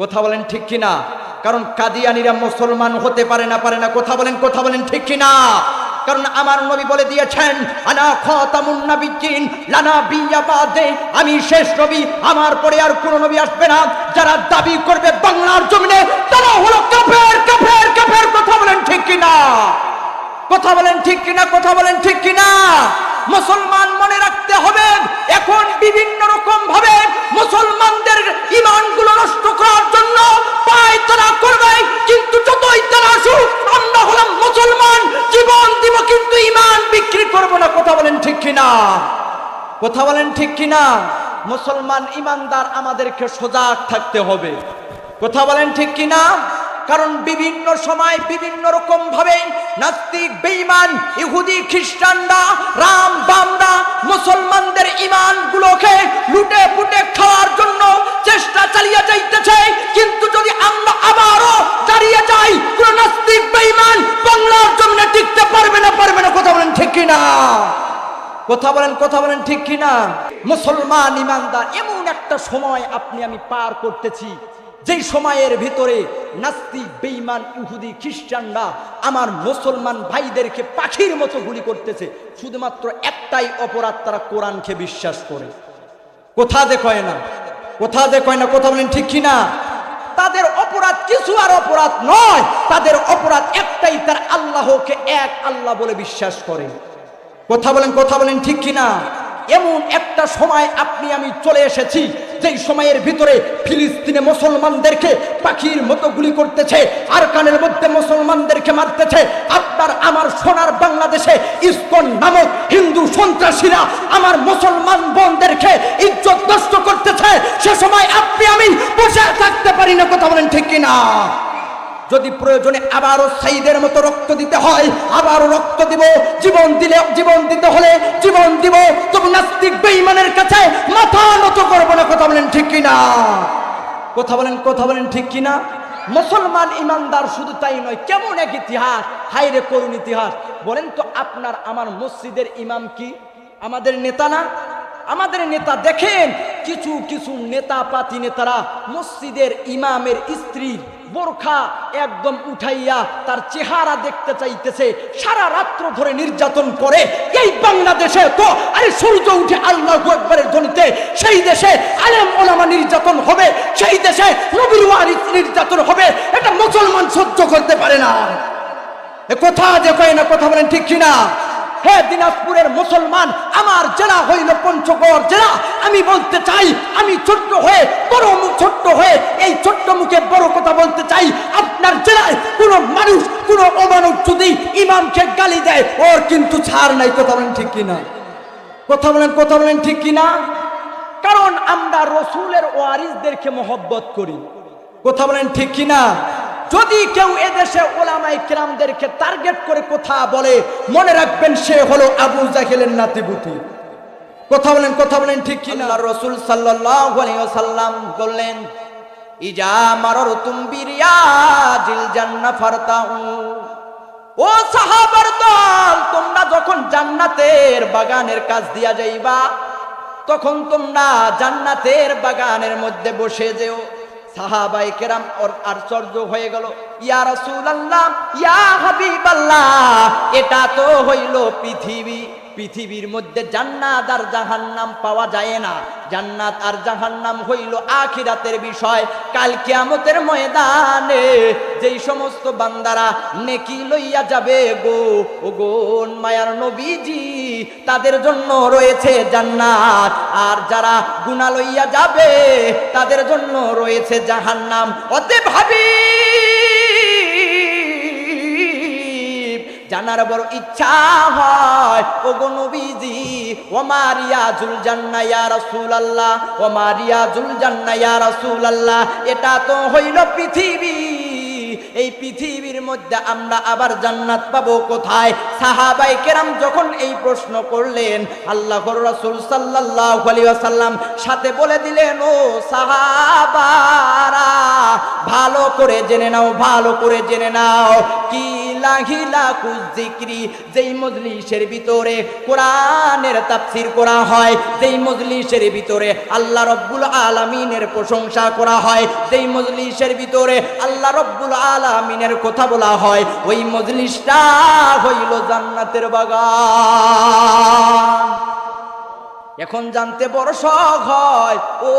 কথা বলেন ঠিক কিনা? কারণ কাদিয়ানিরা মুসলমান হতে পারে না পারে না। কথা বলেন কথা বলেন ঠিক কিনা? কারণ আমার নবী বলে দিয়েছেন, আনা খাতামুন নাবিয়্যিন, লানা বিয়া বাদে। আমি শেষ নবী, আমার পরে আর কোন নবী আসবে না। যারা দাবি করবে বাংলার জমিনে, তারা হলো কাফের কাফের কাফের। কথা বলেন ঠিক কিনা? কথা বলেন ঠিক কিনা? কথা বলেন ঠিক কিনা? মুসলমান মনে রাখতে হবে, এখন বিভিন্ন রকম ভাবে মুসলমানদের ইমানগুলো নষ্ট করার জন্য পায় তারা করবে, কিন্তু যতই তারা আসুক, আমরা হলাম মুসলমান, জীবন দিব কিন্তু ইমান বিক্রি করব না, কথা বলেন ঠিক কিনা? কথা বলেন ঠিক কিনা? মুসলমান ইমানদার আমাদেরকে সজাগ থাকতে হবে, কথা বলেন ঠিক কিনা? কারণ বিভিন্ন সময় বিভিন্ন রকম ভাবে নাস্তিক, বেঈমান, ইহুদি, খ্রিস্টানরা, রাম, বামরা, মুসলমানদের ইমানগুলোকে লুটে পুটে খাওয়ার জন্য চেষ্টা চালিয়ে যাইতেছে। কিন্তু যদি আমরা আবারও দাঁড়িয়ে যাই, কোন নাস্তিক, বেঈমান বাংলার জন্য টিকতে পারবে না পারবে না, কথা বলেন ঠিক কিনা? কথা বলেন কথা বলেন ঠিক কিনা? মুসলমান ইমানদার এমন একটা সময় আপনি, আমি পার করতেছি। যেই সময়ের ভিতরে নাস্তিক, বেঈমান, ইহুদি, খ্রিস্টানরা আমার মুসলমান ভাইদেরকে পাখির মতো গুলি করতেছে, শুধুমাত্র একটাই অপরাধ তারা কোরআনকে বিশ্বাস করে। কোথা দেখয় না? কোথা দেখয় না? কথা বলেন ঠিক কিনা তাদের অপরাধ কিছু আর অপরাধ নয়, তাদের অপরাধ একটাই তার আল্লাহকে এক আল্লাহ বলে বিশ্বাস করে। কথা বলেন কথা বলেন ঠিক কিনা এমন একটা সময় আপনি, আমি চলে এসেছি যেই সময়ের ভিতরে ফিলিস্তিনে মুসলমানদেরকে পাখির মতো গুলি করতেছে আর কানের মধ্যে মুসলমানদেরকে মারতেছে, আপনার আমার সোনার বাংলাদেশে ইসকন নামক হিন্দু সন্ত্রাসীরা আমার মুসলমান বোনদেরকে ইজ্জত নষ্ট করতেছে, সে সময় আপনি আমি বসে থাকতে পারি না, কথা বলেন ঠিক কিনা? যদি প্রয়োজনে আবারও সাইদের মতো রক্ত দিতে হয়, আবারও রক্ত দিব, জীবন দিলে, জীবন দিতে হলে জীবন দিব, তবে নাস্তিক বেঈমানের কাছে মাথা নত করব না, কথা বলেন ঠিক কিনা? কথা বলেন কথা বলেন ঠিক কিনা? মুসলমান ইমানদার শুধু তাই নয়, কেমন এক ইতিহাস হাইরে করুন ইতিহাস। বলেন তো আপনার, আমার মসজিদের ইমাম কি? আমাদের নেতা না? আমাদের নেতা দেখেন, কিছু কিছু নেতা পাতি নেতারা মসজিদের ইমামের স্ত্রীর বোরখা একদম উঠাইয়া তার চেহারা দেখতে চাইতেছে, সারা রাত্র ধরে নির্যাতন করে। এই বাংলাদেশে তো আরে সূর্য উঠে আল্লাহ একবারের ধ্বনিতে, সেই দেশে আলেম ওলামা নির্যাতন হবে, সেই দেশে নবীর নির্যাতন হবে, এটা মুসলমান সহ্য করতে পারে না। কথা যে কয় না, কথা বলেন ঠিক কিনা? হে দিনাজপুরের মুসলমান, আমার জেলা হইল পঞ্চগড় জেলা। আমি বলতে চাই, আমি ছোট্ট হয়ে, বড় মুখ ছোট্ট হয়ে, এই ছোট্ট মুখে বড় কথা বলতে চাই। আপনার জেলায় কোনো মানুষ, কোনো অমানুষ যদি ইমামকে গালি দেয়, ওর কিন্তু ছাড় নাই, কথা বলেন ঠিক কিনা? কথা বলেন কথা বলেন ঠিক কিনা? কারণ আমরা রসুলের ওয়ারিসদেরকে মহব্বত করি। কথা বলেন ঠিক কিনা? যদি কেউ এদেশে ওলামাই কিরামদেরকে টার্গেট করে কথা বলে, মনে রাখবেন সে হলো আবু জাহেলের নাতিপুতি কথা বলেন কথা বলেন, ঠিক কি না? রসুল আলাইহি বললেন, ইজা মারর তুমবিরিয়া জিল জান্না ফারতাউ। ও সাহাবার দল, তোমরা যখন জান্নাতের বাগানের কাজ দিয়া যাইবা, তখন তোমরা জান্নাতের বাগানের মধ্যে বসে যেও। সাহাবাই কেরাম আশ্চর্য হয়ে গেল ইয়া রসুল আল্লাহ ইয়া হাবিবাল্লাহ এটা তো হইল পৃথিবী। পৃথিবীর মধ্যে জান্নাত আর জাহান্নাম পাওয়া যায় না। জান্নাত আর জাহান্নাম হইল আখিরাতের বিষয়। কাল কিয়ামতের ময়দানে যেই সমস্ত বান্দারা নেকি লইয়া যাবে গো ও গো মায়ার নবীজি, তাদের জন্য রয়েছে জান্নাত। আর যারা গুনাহ লইয়া যাবে, তাদের জন্য রয়েছে জাহান্নাম। অতে ভাবি জানার বড় ইচ্ছা হয়। ও গো নবীজি ও মারিয়া জুল জান্না ইয়া রাসূলুল্লাহ ও মারিয়া জুল জান্না ইয়া রাসূলুল্লাহ। এটা তো হইল পৃথিবী। এই পৃথিবীর মধ্যে আমরা আবার জান্নাত পাবো কোথায়? সাহাবাই কেরাম যখন এই প্রশ্ন করলেন, আল্লাহর রাসূল সাল্লাল্লাহু আলাইহি ওয়াসাল্লাম সাথে বলে দিলেন, ও সাহাবারা, ভালো করে জেনে নাও, ভালো করে জেনে নাও, কি যিকরি যেই মজলিসের ভিতরে কোরআনের তাফসির করা হয়, যেই মজলিসের ভিতরে আল্লাহ রব্বুল আলমিনের প্রশংসা করা হয়, যেই মজলিসের ভিতরে আল্লাহ রব্বুল আলমিনের কথা বলা হয়, ওই মজলিসটা হইল জান্নাতের বাগান। এখন জানতে বড় শখ হয়, ও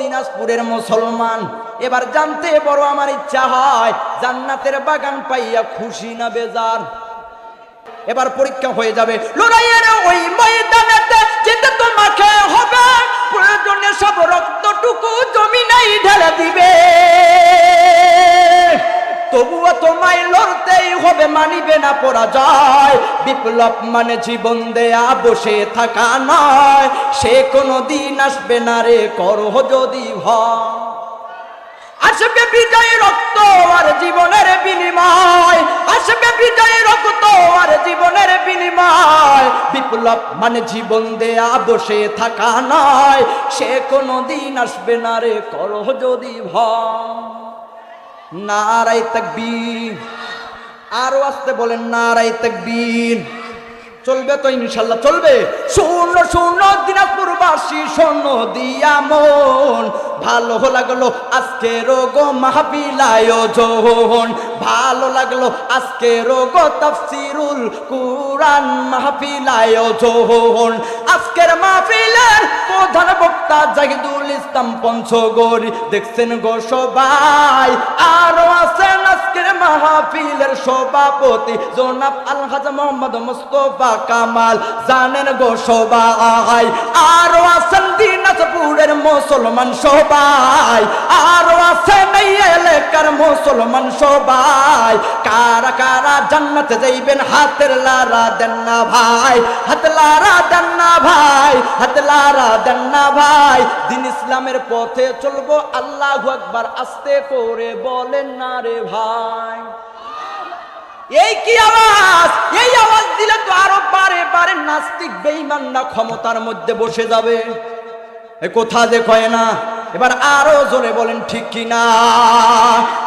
দিনাজপুরের মুসলমান। এবার জানতে বড় আমার ইচ্ছা হয়, জান্নাতের বাগান পাইয়া খুশি না বেজার। এবার পরীক্ষা হয়ে যাবে, লড়াইয়ের ওই ময়দানেতে যেতে তোমাকে হবে। প্রয়োজনে সব রক্তটুকু জমিনেই ঢেলে দিবে। তবুও তোমায় লড়তেই হবে, মানিবে না পরাজয় বিপ্লব মানে জীবন দেয়া, বসে থাকা নয়। সে কোনো দিন আসবে না রে, করহ যদি ভয়। আসবে বিজয় রক্ত আর জীবনের বিনিময়। আসবে বিজয় রক্ত আর জীবনের বিনিময়। বিপ্লব মানে জীবন দেয়া, বসে থাকা নয়। সে কোনো দিন আসবে না রে, করহ যদি ভয়। নারাই তাকবীর। আরও আসতে বলেন নারাই তাকবীর। চলবে তো ইনশাল্লাহ, চলবে। শূন্য শূন্য, দিনাজপুরবাসী, শূন্য দিয়া মন। ভালো লাগল আজকে রোগ মাহবিলায় যোহন ভালো লাগল আজকে রোগ তাফসিরুল কুরআন মাহফিলায় যোহন আজকের মাহফিলের প্রধান বক্তা জাহিদুল ইসলাম পঞ্চগড়ি। দেখছেন গো সবাই, আরও আছেন আজকের মাহফিলের সভাপতি জনাব আলহাজ মোহাম্মদ মুস্তফা কামাল। জানেন গো সবাই, আরও আছেন দিনাজপুরের মুসলমান সবাই, আরও আছেন এই এলাকার মুসলমান সবাই। কারা কারা জান্নাতে যাইবেন হাতের লারা দেন না ভাই হাত লারা দেন না ভাই হাতলারা দেন না ভাই। দিন ইসলামের পথে চলবো, আল্লাহ একবার আস্তে করে বলেন না রে ভাই। এই কি আওয়াজ? এই আওয়াজ দিলে তো আরও বারে বারে নাস্তিক, বেঈমান না ক্ষমতার মধ্যে বসে যাবে। কোথা যে কয় না এবার আরও জোরে বলেন, ঠিক কি না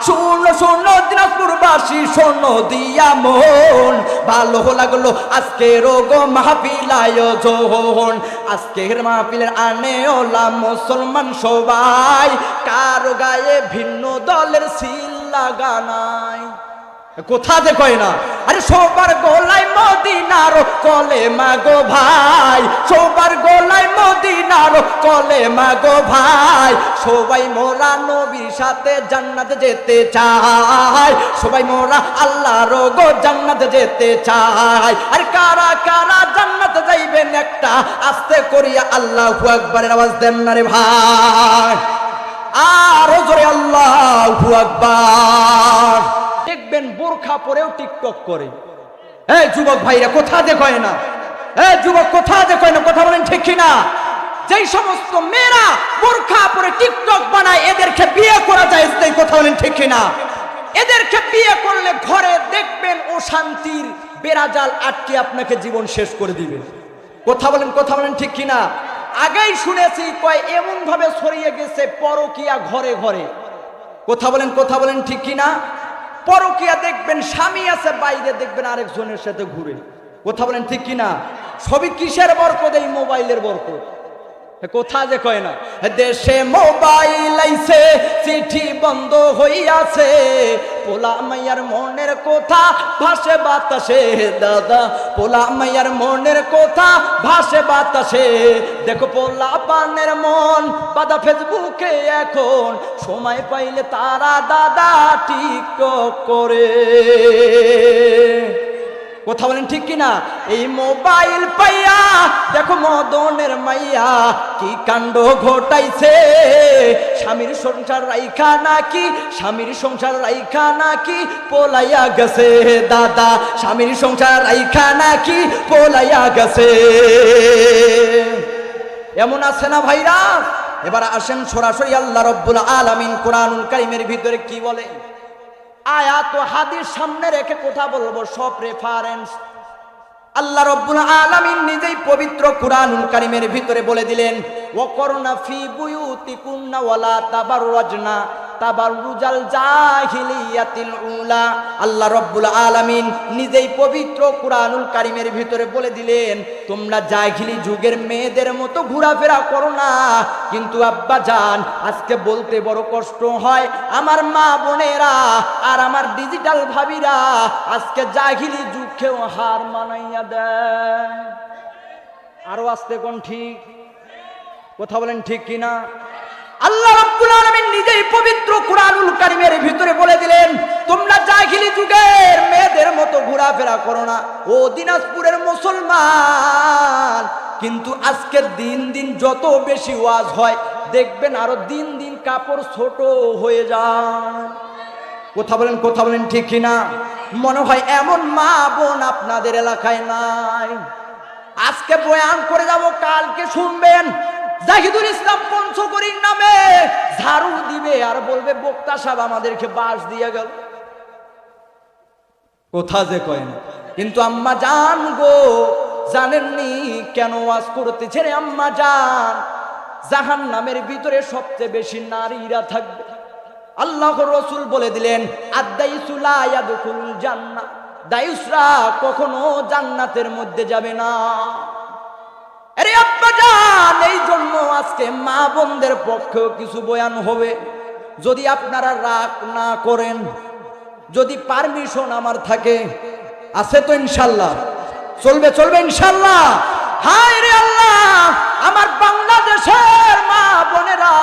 শূন্য শূন্য দিনাজপুরবাসী, শূন্য দিয়া মন। ভালো লাগল আজকে রোগ মাহফিলায় যোহন আজকের মাহফিলের আনে ওলা মুসলমান সবাই। কারও গায়ে ভিন্ন দলের সিল লাগানাই কোথা যে না? সবার গোলায় মদিনার কলে মাগো ভাই। সবার গোলায় মদিনার কলে মাগো ভাই। সবাই মোরা নবীর সাথে জান্নাতে যেতে চায়। সবাই মোরা আল্লাহর গো জান্নাতে যেতে চায়। আর কারা কারা জান্নাতে যাইবেন একটা, আস্তে করিয়া আল্লাহ আকবারের আওয়াজ দেন না রে ভাই। আরও জোরে আল্লাহু আকবার। দেখবেন বোরখা পরেও টিকটক করে। এই যুবক ভাইরা, কোথা দেখয় না? এই যুবক, কোথা দেখয় না? কথা বলেন ঠিক না যেই সমস্ত মেয়েরা বোরখা পরে টিকটক বানায়, এদেরকে বিয়ে করা যায় তাই কথা বলেন ঠিক না এদেরকে বিয়ে করলে ঘরে দেখবেন ও শান্তির বেড়াজাল আটকে আপনাকে জীবন শেষ করে দিবে। কথা বলেন কথা বলেন ঠিক কিনা? আগেই শুনেছি, কয় এমন ভাবে ছড়িয়ে গেছে পরকিয়া ঘরে ঘরে। কথা বলেন কথা বলেন ঠিক কিনা? পরকিয়া দেখবেন, স্বামী আছে, বাইরে দেখবেন আরেকজনের সাথে ঘুরে। কথা বলেন ঠিক কিনা? সবই কিসের বরকত? এই মোবাইলের বরকত। এ কোথা যে কয় না? দেশে মোবাইল আইছে, চিঠি বন্ধ হইয়াছে। পোলা মাইয়ার মনের কথা ভাসে বাতাসে, দাদা, পোলা মাইয়ার মনের কথা ভাসে বাতাসে। দেখো পোলা পানের মন, বাদা ফেসবুকে এখন। সময় পাইলে তারা দাদা ঠিক করে। কথা বলেন ঠিক কিনা? এই মোবাইল পাইয়া, দেখো মদনের মাইয়া, কি কাণ্ড ঘটাইছে? স্বামীর সংসার রাইখা নাকি? স্বামীর সংসার রাইখা নাকি? পোলাইয়া গেছে দাদা, স্বামীর সংসার রাইখা নাকি? পোলাইয়া গেছে। এমন আছে না ভাইরা? এবার আসেন সরাসরি আল্লাহ রব্বুল আলামিন কোরআনুল কারিমের ভিতরে কি বলে? আয়াত ও হাদিস সামনে রেখে কথা বলব। সব রেফারেন্স আল্লাহ রব্বুল আলামিন নিজেই পবিত্র কুরআনুল কারিমের ভিতরে বলে দিলেন ও করোনা ফি বুয়ুতি কুন্না ওয়ালা তাবার রজনা তাবার রুজাল জাহিলিয়াতিল উলা। আল্লাহ রব্বুল আলামিন নিজেই পবিত্র কুরআনুল কারিমের ভিতরে বলে দিলেন, তোমরা জাহিলি যুগের মেয়েদের মতো ঘোরাফেরা করো না। কিন্তু আব্বা জান, আজকে বলতে বড় কষ্ট হয় আমার মা বোনেরা আর আমার ডিজিটাল ভাবিরা, আজকে জাহিলি যুগকেও হার মানাইয়া দেয়। আরও আসতে কোন ঠিক? কথা বলেন ঠিক কিনা? আল্লাহ রাব্বুল আলামিন নিজেই পবিত্র কুরআনুল কারীমের ভিতরে বলে দিলেন, তোমরা জাহিলি যুগের মেয়েদের মতো ঘোরাফেরা করো না। ও দিনাজপুরের মুসলমান। কিন্তু আজকে দিন দিন যত বেশি ওয়াজ হয়, দেখবেন আরও দিন দিন কাপড় ছোট হয়ে যায়। কথা বলেন কথা বলেন ঠিক কিনা? মনে হয় এমন মা বোন আপনাদের এলাকায় নাই। আজকে বয়ান করে যাব কালকে শুনবেন। জাহিদুল ইসলাম পঞ্চকরীর নামে ঝাড়ু দিবে আর বলবে বক্তা সাহেব আমাদেরকে বাস দিয়ে গেল। কোথা যে কয় না। কিন্তু আম্মা জান গো জানেননি কেন ওয়াজ করতেছে রে আম্মা জান? জাহান নামের ভিতরে সবচেয়ে বেশি নারীরা থাকবে। আল্লাহ রসুল বলে দিলেন আদাইসুলা জান্নাত দায়ুসরা কখনো জান্নাতের মধ্যে যাবে না। আরে আব্বা জান, এই জন্য আজকে মা বোনদের পক্ষেও কিছু বয়ান হবে। যদি আপনারা রাগ না করেন, যদি পারমিশন আমার থাকে, আছে তো ইনশাল্লাহ। চলবে চলবে ইনশাল্লাহ। হায় রে আল্লাহ! আমার বাংলাদেশের মা বোনেরা,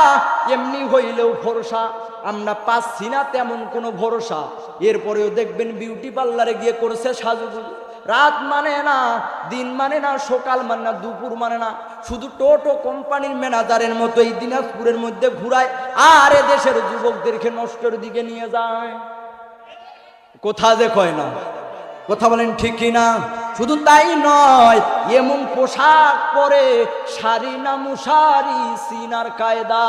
এমনি হইলেও ভরসা। আমরা পাচ্ছি না তেমন কোনো ভরসা। এরপরেও দেখবেন বিউটি পার্লারে গিয়ে করেছে সাজুগুজু। রাত মানে না, দিন মানে না, সকাল মানে না, দুপুর মানে না। শুধু টোটো কোম্পানির ম্যানেজারের মতো এই দিনাজপুরের মধ্যে ঘুরায় আর এ দেশের যুবকদেরকে নষ্টের দিকে নিয়ে যায়। কোথা যে কয় না। কথা বলেন ঠিক কিনা শুধু তাই নয়, এমন পোশাক পরে শাড়ি না মুশারি, সিনার কায়দা।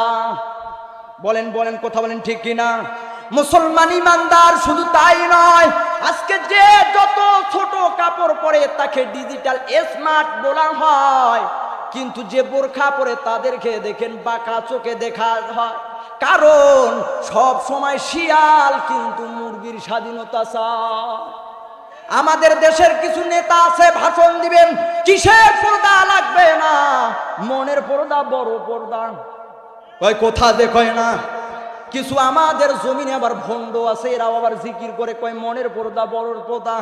বলেন বলেন, কথা বলেন ঠিক কিনা মুসলমান ইমানদার শুধু তাই নয়, আজকে যে যত ছোট কাপড় পরে তাকে ডিজিটাল স্মার্ট বলা হয়, কিন্তু যে বোরখা পরে তাদেরকে দেখেন বাঁকা চোখে দেখা হয়। কারণ সব সময় শিয়াল কিন্তু মুরগির স্বাধীনতা চায়। আমাদের দেশের কিছু নেতা আছে, ভাষণ দিবেন। কিসের পর্দা লাগবে না? মনের পর্দা বড় পর্দা। কয়, কোথা যে কয় না? কিছু আমাদের জমিনে আবার ভণ্ড আছে, এরাও আবার জিকির করে কয়, মনের পর্দা বড় পর্দা,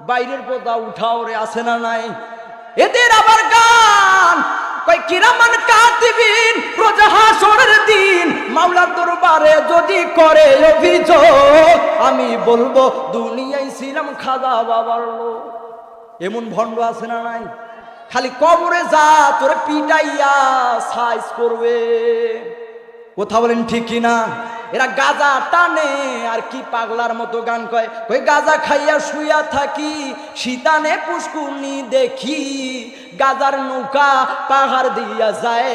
বাইরের পর্দা উঠাও রে, আছে না নাই? এদের আবার গান কয়, কিরামান কাতিবিন, রোজ হাসরের দিন মাওলার দরবারে যদি করে অভিযোগ, আমি বলব, দুনিয়ায় ছিলাম খাজা বাবার লোক। এমন ভণ্ড আছে না নাই? খালি কবরে যা, তোরে পিটাইয়া সাইজ করবে। কথা বলেন ঠিক কিনা? এরা গাজা টানে, আর কি পাগলার মতো গান কয়। ওই গাজা খাইয়া শুইয়া থাকি, শীতানে পুষ্কুনি দেখি। গাজার নৌকা পাহাড় দিয়া যায়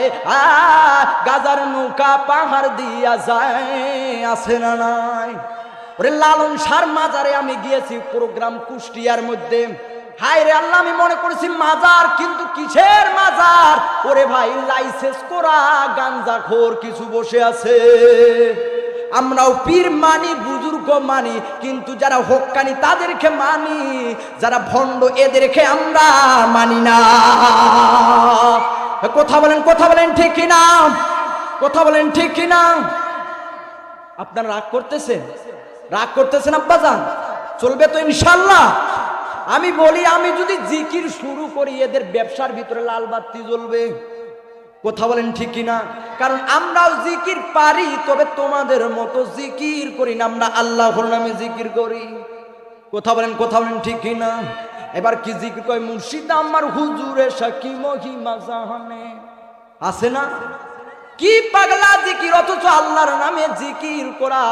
গাজার নৌকা পাহাড় দিয়া যায়, আছে না নাই? ওরে লালন সার মাজারে আমি গিয়েছি প্রোগ্রাম কুষ্টিয়ার মধ্যে। হাই রে আল্লাহ, আমি মনে করেছি মাজার, কিন্তু কিসের মাজার? ওরে ভাই, লাইসেন্স করা গাঞ্জা খোর কিছু বসে আছে। আমরাও পীর মানি, বুজুর্গ মানি, কিন্তু যারা হক্কানি তাদেরকে মানি, যারা ভণ্ড এদেরকে আমরা মানি না। কথা বলেন কথা বলেন ঠিক কিনা? কথা বলেন ঠিক কিনা? আপনারা রাগ করতেছেন? রাগ করতেছেন, আব্বাজান? চলবে তো ইনশাল্লাহ আমি বলি, আমি যদি জিকির শুরু করি, এদের ব্যবসার ভিতরে লাল বাতি জ্বলবে। কথা বলেন ঠিক কিনা? কারণ আমরাও জিকির পারি, তবে তোমাদের মতো জিকির করি না। আমরা আল্লাহর নামে জিকির করি। কথা বলেন কথা বলেন ঠিক কিনা? এবার কি জিকির কয়? মুর্শিদ আমার হুজুরে সাকি মহিমা জাহানে। আছে না? কি পাগলা জিকির, অথচ আল্লাহর নামে জিকির করা।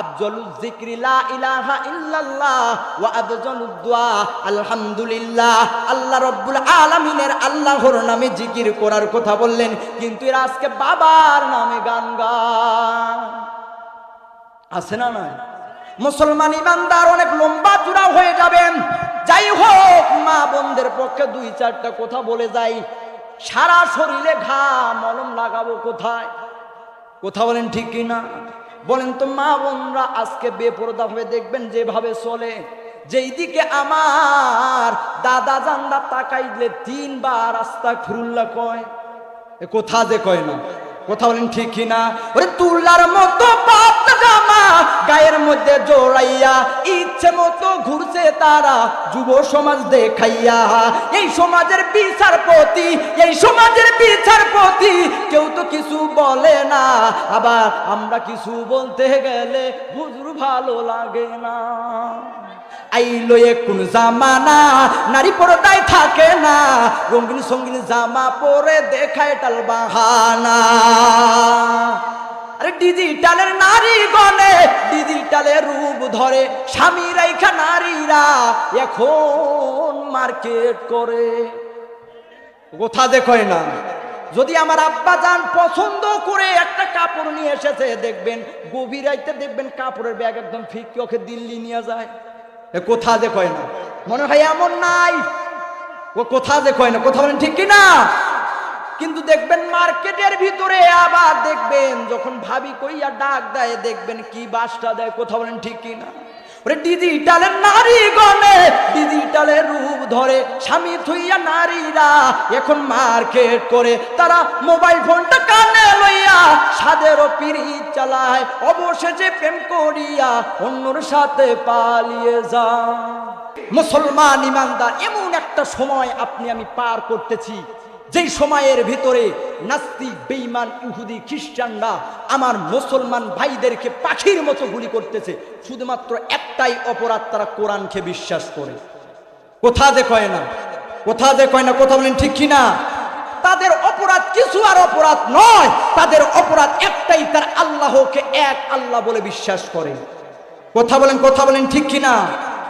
আফজলু জিকরি লা ইলাহা ইল্লাল্লাহ ওয়া আফজলু দুআ আলহামদুলিল্লাহ। আল্লাহ রাব্বুল আলামিনের আল্লাহর নামে জিকির করার কথা বললেন, কিন্তু এরা আজকে বাবার নামে গান গান আছে না নয় মুসলমান ইমানদার, অনেক লম্বা চূড়া হয়ে যাবেন। যাই হোক, মা বোনদের পক্ষে দুই চারটা কথা বলে যাই। সারা শরীরে ঘা মলম লাগাবো কোথায়? কথা বলেন ঠিক কি না বলেন তো মা বোনরা আজকে বেপরদা ভাবে দেখবেন যেভাবে চলে। যেই দিকে আমার দাদা জান্দা তাকাইলে তিনবার রাস্তা ফুরুল্লা কয় কোথা যে কয় না? কথা বলেন ঠিক কিনা? ওরে তুলার মতো জামা গায়ের মধ্যে জোড়াইয়া, ইচ্ছে মতো ঘুরছে তারা যুব সমাজ দেখাইয়া। এই সমাজের বিচারপতি, এই সমাজের বিচারপতি কেউ তো কিছু বলে না। আবার আমরা কিছু বলতে গেলে হুজুর ভালো লাগে না। আইলো কোন জামানা, নারী পর্দায় থাকে না। রঙিন সঙ্গিন জামা পরে দেখায় টাল বাহানা। আরে ডিজিটালের নারী গনে ডিজিটালের রূপ ধরে স্বামী রেখা নারীরা এখন মার্কেট করে। কোথা দেখয় না যদি আমার আব্বা যান পছন্দ করে একটা কাপড় নিয়ে এসেছে দেখবেন গভীর রাইতে দেখবেন কাপড়ের ব্যাগ একদম ফিকি ওকে দিল্লি নিয়ে যায়। এ কোথা যে কয় না মনে হয় এমন নাই। ও কোথা যে কয় না কথা বলেন ঠিক কি না কিন্তু দেখবেন মার্কেটের ভিতরে আবার দেখবেন, যখন ভাবি কইয়া ডাক দেয়, দেখবেন কি বাসটা দেয়, কথা বলেন ঠিক কি না ওরে ডিজিটালের নারী গনে ডিজিটালের রূপ ধরে, স্বামী থুইয়া নারীরা এখন মার্কেট করে, তারা মোবাইল ফোনটা কানে লইয়া সাদেরও পিড়ি চালায়, অবশেষে প্রেম করিয়া অন্যর সাথে পালিয়ে যায়। মুসলমান ইমানদার, এমন একটা সময় আপনি আমি পার করতেছি। যেই সময়ের ভিতরে নাস্তিক বেঈমান, ইহুদি, খ্রিস্টানরা আমার মুসলমান ভাইদেরকে পাখির মতো গুলি করতেছে, শুধুমাত্র একটাই অপরাধ তারা কোরআনকে বিশ্বাস করে। কোথা যে কয় না? কোথা যে কয় না? কথা বলেন ঠিক কিনা? তাদের অপরাধ কিছু আর অপরাধ নয়, তাদের অপরাধ একটাই তার আল্লাহকে এক আল্লাহ বলে বিশ্বাস করে। কথা বলেন কথা বলেন ঠিক কিনা?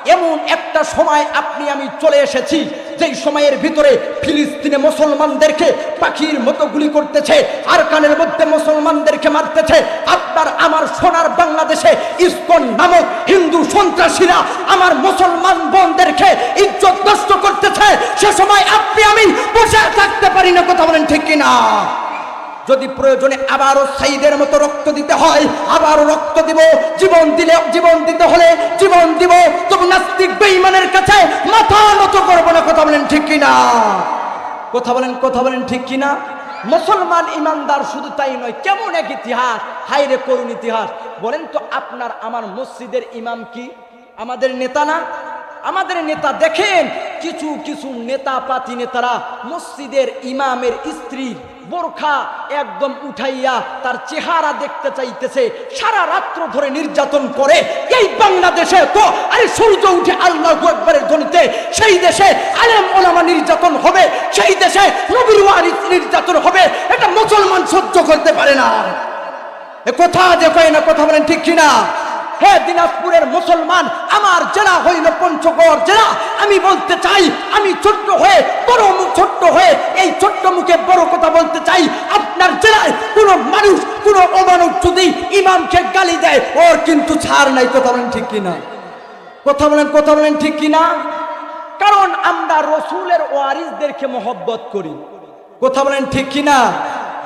এমন একটা সময় আপনি, আমি চলে এসেছি যেই সময়ের ভিতরে ফিলিস্তিনে মুসলমানদেরকে পাখির মতো গুলি করতেছে আর কানের মধ্যে মুসলমানদেরকে মারতেছে, আপনার আমার সোনার বাংলাদেশে ইস্কন নামক হিন্দু সন্ত্রাসীরা আমার মুসলমান বোনদেরকে ইজ্জত নষ্ট করতেছে, সে সময় আপনি আমি বসে থাকতে পারি না, কথা বলেন ঠিক কিনা? যদি প্রয়োজনে আবারও সাইদের মতো রক্ত দিতে হয়, আবারও রক্ত দিব। জীবন দিলে, জীবন দিতে হলে জীবন দিব। তবু নাস্তিক বেঈমানের কাছে মাথা নত করব না, কথা বলেন ঠিক কিনা? কথা বলেন কথা বলেন ঠিক কিনা? মুসলমান ইমানদার শুধু তাই নয়, কেমন এক ইতিহাস? হাইরে করুন ইতিহাস। বলেন তো, আপনার, আমার মসজিদের ইমাম কি? আমাদের নেতা না? আমাদের নেতা দেখেন, কিছু কিছু নেতা পাতি নেতারা মসজিদের ইমামের স্ত্রী বোরখা একদম উঠাইয়া তার চেহারা দেখতে চাইতেছে, সারা রাত্র ধরে নির্যাতন করে। এই বাংলাদেশে তো, আরে সূর্য উঠে আল্লাহ একবারের ধ্বনিতে, সেই দেশে আলেম ওলামা নির্যাতন হবে, সেই দেশে নবীর নির্যাতন হবে, এটা মুসলমান সহ্য করতে পারে না। কথা যে কয় না, কথা বলেন ঠিক কিনা? হে দিনাজপুরের মুসলমান, আমার জেলা হইল পঞ্চগড় জেলা। আমি বলতে চাই, আমি ছোট্ট হয়ে, বড় ছোট্ট হয়ে এই ছোট্ট মুখে বড় কথা বলতে চাই। আপনার জেলায় কোনো মানুষ, কোনো অমানুষ যদি ইমামকে গালি দেয়, ওর কিন্তু ছাড় নাই। কথা বলেন ঠিক কিনা? কথা বলেন কথা বলেন ঠিক কিনা? কারণ আমরা রসুলের ওয়ারিসদেরকে মহব্বত করি। কথা বলেন ঠিক কিনা?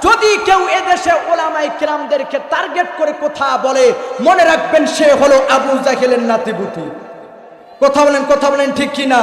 যদি কেউ এদেশে ওলামাই কিরামদেরকে টার্গেট করে কথা বলে, মনে রাখবেন সে হলো আবু জাহেলের নাতিবুতি কথা বলেন কথা বলেন ঠিক কিনা?